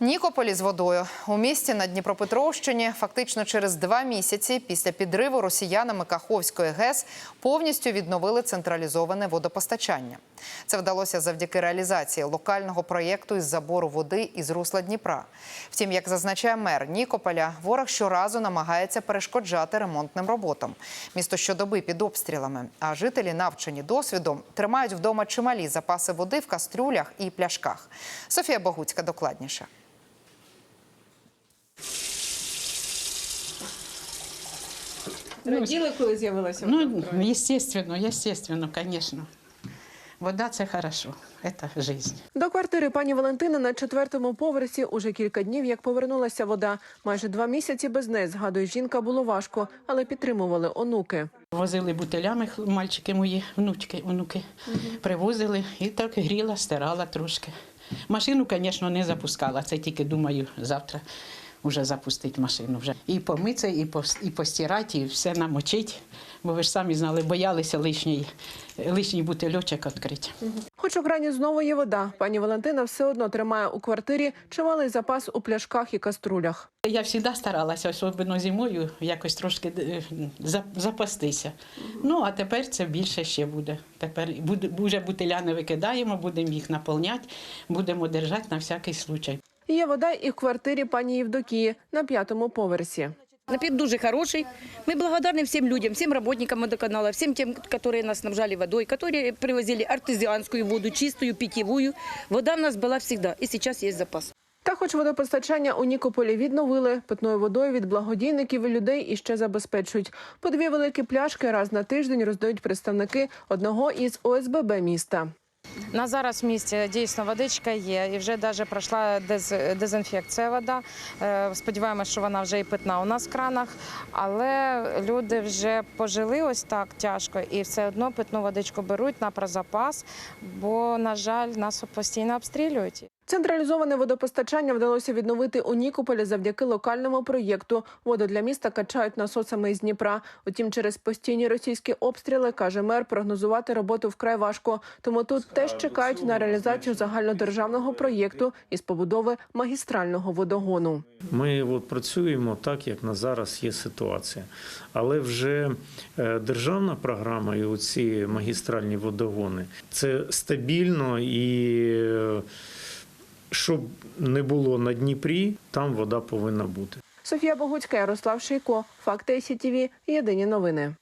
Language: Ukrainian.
Нікополі з водою у місті на Дніпропетровщині фактично через два місяці після підриву росіянами Каховської ГЕС повністю відновили централізоване водопостачання. Це вдалося завдяки реалізації локального проєкту із забору води із русла Дніпра. Втім, як зазначає мер Нікополя, ворог щоразу намагається перешкоджати ремонтним роботам. Місто щодоби під обстрілами, а жителі, навчені досвідом, тримають вдома чималі запаси води в кастрюлях і пляшках. Софія Богуцька докладніше. Раділи, коли з'явилася Ну, естественно, естественно, конечно. Вода це хорошо, це жизнь. До квартири пані Валентини на четвертому поверсі уже кілька днів, як повернулася вода. Майже два місяці без неї, згадує жінка, було важко, але підтримували онуки. Возили бутилями мальчики мої, внучки, онуки. Привозили і так гріла, стирала трошки. Машину, звісно, не запускала. Це тільки думаю, завтра вже запустити машину. Вже. І помитися, і, пос- і постирати, і все намочить. Бо ви ж самі знали, боялися лишній, лишній бутильочок відкрити. Хоч у крані знову є вода, пані Валентина все одно тримає у квартирі чималий запас у пляшках і каструлях. Я завжди старалася, особливо зимою, якось трошки е, запастися. Ну, а тепер це більше ще буде. Тепер буде, вже бутиля не викидаємо, будемо їх наповняти, будемо держати на всякий случай. Є вода і в квартирі пані Євдокії на п'ятому поверсі. Напит дуже хороший. Мы благодарны всем людям, всем работникам водоканала, всем тем, которые нас снабжали водой, которые привозили артезианскую воду, чистую, питьевую. Вода у нас была всегда, и сейчас есть запас. Та, хоч водопостачання у Нікополі відновили, питною водою від благодійників і людей іще забезпечують. По дві великі пляшки раз на тиждень роздають представники одного із ОСББ міста. На зараз в місті дійсно водичка є, і вже навіть пройшла дез- дезінфекція вода. Е, Сподіваємося, що вона вже і питна у нас в кранах. Але люди вже пожили ось так тяжко і все одно питну водичку беруть на прозапас, бо, на жаль, нас постійно обстрілюють. Централізоване водопостачання вдалося відновити у Нікополі завдяки локальному проєкту. Воду для міста качають насосами із Дніпра. Утім, через постійні російські обстріли, каже мер, прогнозувати роботу вкрай важко. Тому тут теж чекають на реалізацію загальнодержавного проєкту із побудови магістрального водогону. Ми от працюємо так, як на зараз є ситуація. Але вже е, державна програма і оці магістральні водогони це стабільно і е, щоб не було на Дніпрі, там вода повинна бути. Софія Богуцька, Ярослав Шийко, Факти СІТВ, Єдині новини.